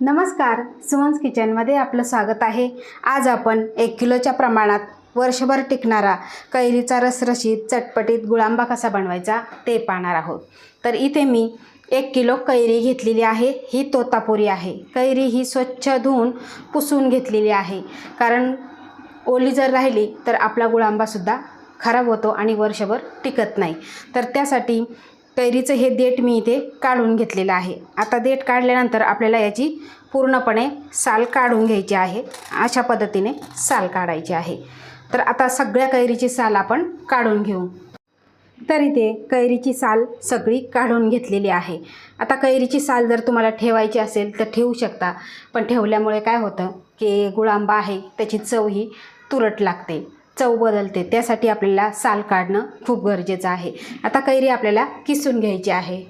नमस्कार सुमन्स किचनमध्ये आपलं स्वागत आहे. आज आपण एक किलोच्या प्रमाणात वर्षभर टिकणारा कैरीचा रसरशीत चटपटीत गुळांबा कसा बनवायचा ते पाहणार आहोत. तर इथे मी एक किलो कैरी घेतलेली आहे ही तोतापुरी आहे. कैरी ही स्वच्छ धुवून पुसून घेतलेली आहे. कारण ओली जर राहिली तर आपला गुळांबासुद्धा खराब होतो आणि वर्षभर टिकत नाही. तर त्यासाठी कैरीचं हे देठ मी इथे काढून घेतलेलं आहे. आता देठ काढल्यानंतर आपल्याला याची पूर्णपणे साल काढून घ्यायची आहे. अशा पद्धतीने साल काढायची आहे. तर आता सगळ्या कैरीची साल आपण काढून घेऊ. तर इथे कैरीची साल सगळी काढून घेतलेली आहे. आता कैरीची साल जर तुम्हाला ठेवायची असेल तर ठेवू शकता. पण ठेवल्यामुळे काय होतं की गुळांबा आहे त्याची चव ही तुरट लागते. चव बदलते त्यासाठी आपल्याला साल काढणं खूप गरजेचं आहे. आता कैरी आपल्याला किसून घ्यायची आहे.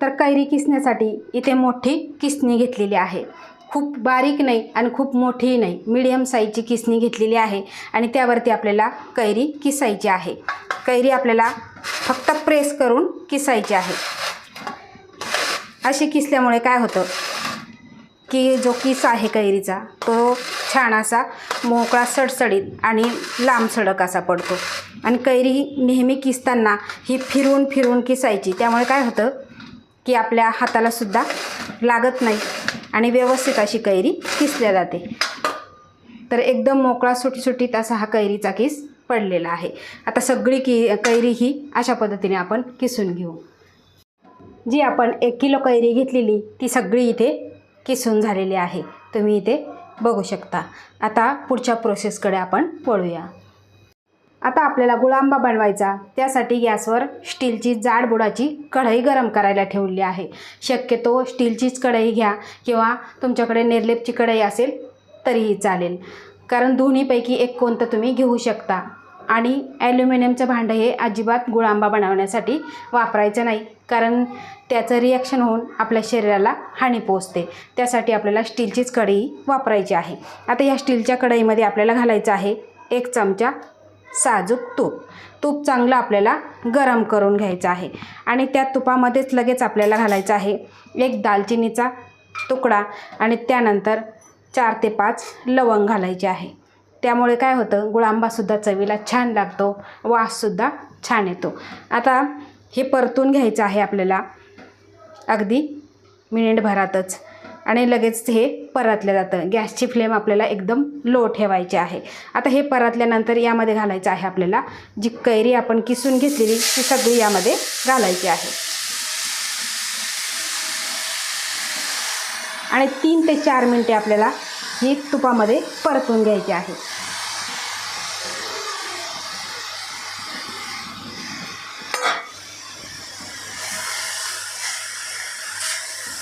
तर कैरी किसण्यासाठी इथे मोठी किसणी घेतलेली आहे. खूप बारीक नाही आणि खूप मोठीही नाही मिडियम साईजची किसणी घेतलेली आहे आणि त्यावरती आपल्याला कैरी किसायची आहे. कैरी आपल्याला फक्त प्रेस करून किसायची आहे. अशी किसल्यामुळे काय होतं की जो किस आहे कैरीचा तो छान असा मोकळा सडसडीत आणि लांब सडक असा पडतो. आणि कैरी नेहमी किसताना ही फिरून फिरून किसायची. त्यामुळे काय होतं की आपल्या हातालासुद्धा लागत नाही आणि व्यवस्थित अशी कैरी किसल्या जाते. तर एकदम मोकळा सुटसुटीत असा हा कैरीचा किस पडलेला आहे. आता सगळी की कैरी ही अशा पद्धतीने आपण किसून घेऊ. जी आपण एक किलो कैरी घेतलेली ती सगळी इथे किसून झालेली आहे. तुम्ही इथे बघू शकता. आता पुढच्या प्रोसेसकडे आपण वळूया. आता आपल्याला गुळांबा बनवायचा. त्यासाठी गॅसवर स्टीलची जाड बुडाची कढई गरम करायला ठेवली आहे. शक्यतो स्टीलचीच कढई घ्या किंवा तुमच्याकडे निर्लेपची कढई असेल तरीही चालेल. कारण दोन्हीपैकी एक कोणतं तुम्ही घेऊ शकता. आणि ॲल्युमिनियमचं भांडं हे अजिबात गुळांबा बनवण्यासाठी वापरायचं नाही. कारण त्याचं रिॲक्शन होऊन आपल्या शरीराला हानी पोचते त्यासाठी आपल्याला स्टीलचीच कढई वापरायची आहे. आता या स्टीलच्या कढईमध्ये आपल्याला घालायचं आहे एक चमचा साजूक तूप. तूप चांगलं आपल्याला गरम करून घ्यायचं आहे. आणि त्या तुपामध्येच लगेच आपल्याला घालायचं आहे एक दालचिनीचा तुकडा आणि त्यानंतर चार ते पाच लवंग घालायचे आहे. त्यामुळे काय होतं? गुळांबासुद्धा चवीला छान लागतो. वाससुद्धा छान येतो. आता हे परतून घ्यायचं आहे आपल्याला. अगदी मिनिटभरातच. आणि लगेच हे परतलं जातं. गॅसची फ्लेम आपल्याला एकदम लो ठेवायची आहे. आता हे परतल्यानंतर यामध्ये घालायचं आहे आपल्याला. जी कैरी आपण किसून घेतलेली ती सगळी यामध्ये घालायची आहे. आणि तीन ते चार मिनटे आपल्याला ही तुपामध्ये परतून घ्यायची आहे.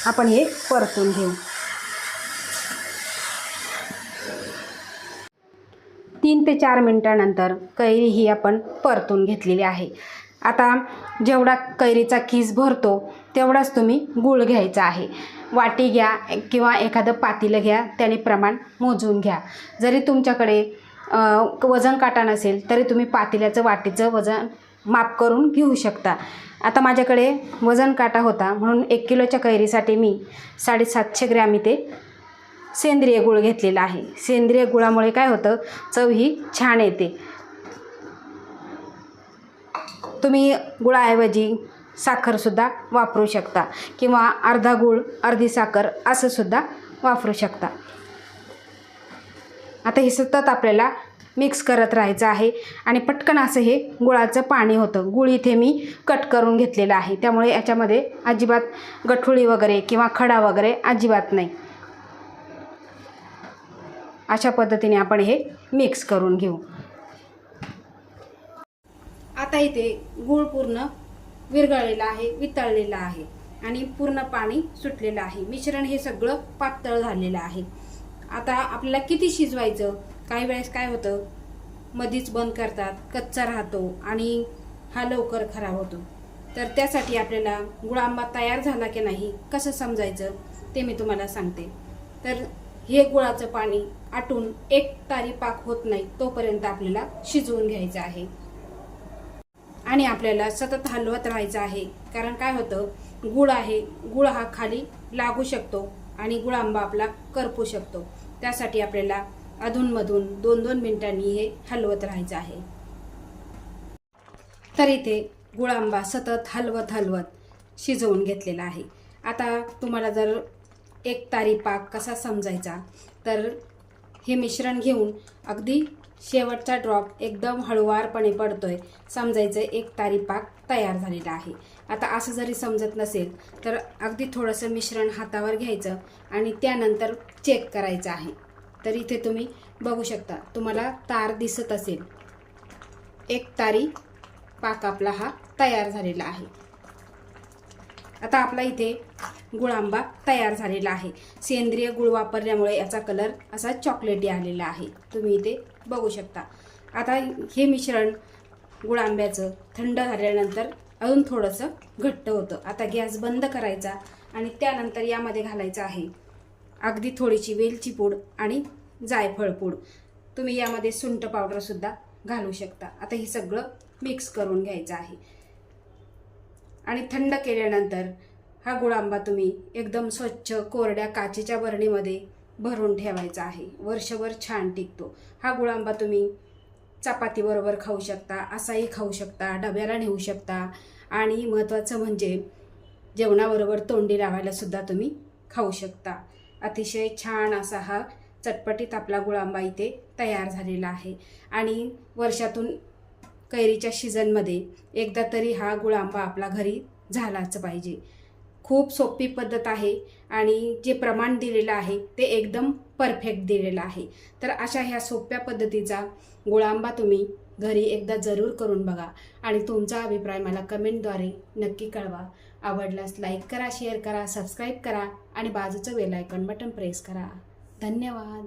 आपण हे परतून घेऊ. तीन ते चार मिनटानंतर कैरी ही आपण परतून घेतलेली आहे. आता जेवढा कैरीचा खीस भरतो तेवढाच तुम्ही गूळ घ्यायचा आहे. वाटी घ्या किंवा एखादं पातेलं घ्या त्याने प्रमाण मोजून घ्या. जरी तुमच्याकडे वजन काटा नसेल तरी तुम्ही पातेल्याचं वाटीचं वजन माप करून घेऊ शकता. आता माझ्याकडे वजन काटा होता म्हणून एक किलोच्या कैरीसाठी मी साडेसातशे ग्रॅम इथे सेंद्रिय गुळ घेतलेला आहे. सेंद्रिय गुळामुळे काय होतं? चव ही छान येते. तुम्ही गुळाऐवजी साखरसुद्धा वापरू शकता किंवा अर्धा गुळ अर्धी साखर असंसुद्धा वापरू शकता. आता हे सतत आपल्याला मिक्स करत राहायचं आहे. आणि पटकन असं हे गुळाचं पाणी होतं. गुळ इथे मी कट करून घेतलेलं आहे. त्यामुळे याच्यामध्ये अजिबात गठुळी वगैरे किंवा खडा वगैरे अजिबात नाही. अशा पद्धतीने आपण हे मिक्स करून घेऊ. आता इथे गूळ पूर्ण विरघळलेला आहे वितळलेला आहे आणि पूर्ण पाणी सुटलेलं आहे. मिश्रण हे सगळं पातळ झालेलं आहे. आता आपल्याला किती शिजवायचं? काही वेळेस काय होतं मधीच बंद करतात कच्चा राहतो आणि हा लवकर खराब होतो. तर त्यासाठी आपल्याला गुळांबा तयार झाला की नाही कसं समजायचं ते मी तुम्हाला सांगते. तर हे गुळाचं पाणी आटून एक तारी पाक होत नाही तोपर्यंत आपल्याला शिजवून घ्यायचं आहे. आणि आपल्याला सतत हलवत राहायचं आहे. कारण काय होतं गुळ आहे गुळ हा खाली लागू शकतो आणि गुळांबा आपला करपू शकतो. त्यासाठी आपल्याला अधूनमधून दोन दोन मिनिटांनी हे हलवत राहायचं आहे. तर इथे गुळांबा सतत हलवत हलवत शिजवून घेतलेला आहे. आता तुम्हाला जर एक तारी पाक कसा समजायचा तर हे मिश्रण घेऊन अगदी शेवटचा ड्रॉप एकदम हळुवारपणे पडतोय समजायचं एक तारी पाक तयार झालेला आहे. आता असं जरी समजत नसेल तर अगदी थोडंसं मिश्रण हातावर घ्यायचं आणि त्यानंतर चेक करायचं आहे. तर इथे तुम्ही बघू शकता तुम्हाला तार दिसत असेल. एक तारी पाक आपला हा तयार झालेला आहे. आता आपला इथे गुळांबा तयार झालेला आहे. सेंद्रिय गुळ वापरल्यामुळे याचा कलर असा चॉकलेटी आलेला आहे. तुम्ही इथे बघू शकता. आता हे मिश्रण गुळांब्याचं थंड झाल्यानंतर अजून थोडंसं घट्ट होतं. आता गॅस बंद करायचा आणि त्यानंतर यामध्ये घालायचं आहे. अगदी थोडीशी वेलची पूड आणि जायफळ पूड. तुम्ही यामध्ये सुंठ पावडरसुद्धा घालू शकता. आता हे सगळं मिक्स करून घ्यायचं आहे. आणि थंड केल्यानंतर हा गुळांबा तुम्ही एकदम स्वच्छ कोरड्या काचेच्या बरणीमध्ये भरून ठेवायचा आहे. वर्षभर छान टिकतो. हा गुळांबा तुम्ही चपातीबरोबर खाऊ शकता असाही खाऊ शकता डब्याला नेऊ शकता. आणि महत्त्वाचं म्हणजे जेवणाबरोबर तोंडी लावायलासुद्धा तुम्ही खाऊ शकता. अतिशय छान असा हा चटपटीत आपला गुळांबा इथे तयार झालेला आहे. आणि वर्षातून कैरीच्या सीझनमध्ये एकदा तरी हा गुळांबा आपला घरी झालाच पाहिजे. खूप सोपी पद्धत आहे आणि जे प्रमाण दिलेलं आहे ते एकदम परफेक्ट दिलेलं आहे. तर अशा ह्या सोप्या पद्धतीचा गुळांबा तुम्ही घरी एकदा जरूर करून बघा आणि तुमचा अभिप्राय मला कमेंटद्वारे नक्की कळवा. आवडल्यास लाईक करा शेअर करा सबस्क्राईब करा आणि बाजूचं बेल आयकॉन बटन प्रेस करा. धन्यवाद.